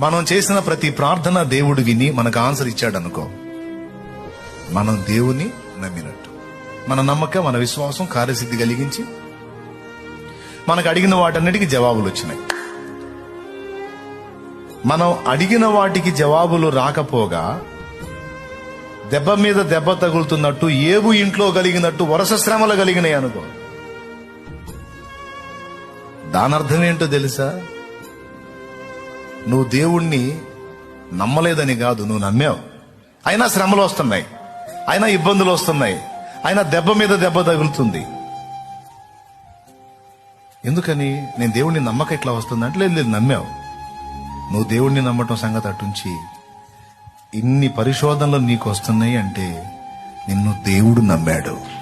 మనం చేసిన ప్రతి ప్రార్థన దేవుడు విని మనకు ఆన్సర్ ఇచ్చాడు అనుకో మనం దేవుని నమ్మినట్టు. మన నమ్మకం మన విశ్వాసం కార్యసిద్ధి కలిగించి మనకు అడిగిన వాటన్నిటికీ జవాబులు వచ్చినాయి. మనం అడిగిన వాటికి జవాబులు రాకపోగా దెబ్బ మీద దెబ్బ తగులుతున్నట్టు ఏవు ఇంట్లో కలిగినట్టు వరుస శ్రమలు కలిగినాయి అనుకో. దానర్థం ఏంటో తెలుసా? నువ్వు దేవుణ్ణి నమ్మలేదని కాదు నువ్వు నమ్మావు. అయినా శ్రమలు వస్తున్నాయి. అయినా ఇబ్బందులు వస్తున్నాయి. అయినా దెబ్బ మీద దెబ్బ తగులుతుంది. ఎందుకని? నేను దేవుణ్ణి నమ్మక ఇట్లా వస్తుందంటే లేదు లేదు నమ్మావు. నువ్వు దేవుణ్ణి నమ్మటం సంగతి అటుంచి ఇన్ని పరిశోధనలు నీకు వస్తున్నాయి అంటే నిన్ను దేవుడు నమ్మాడు.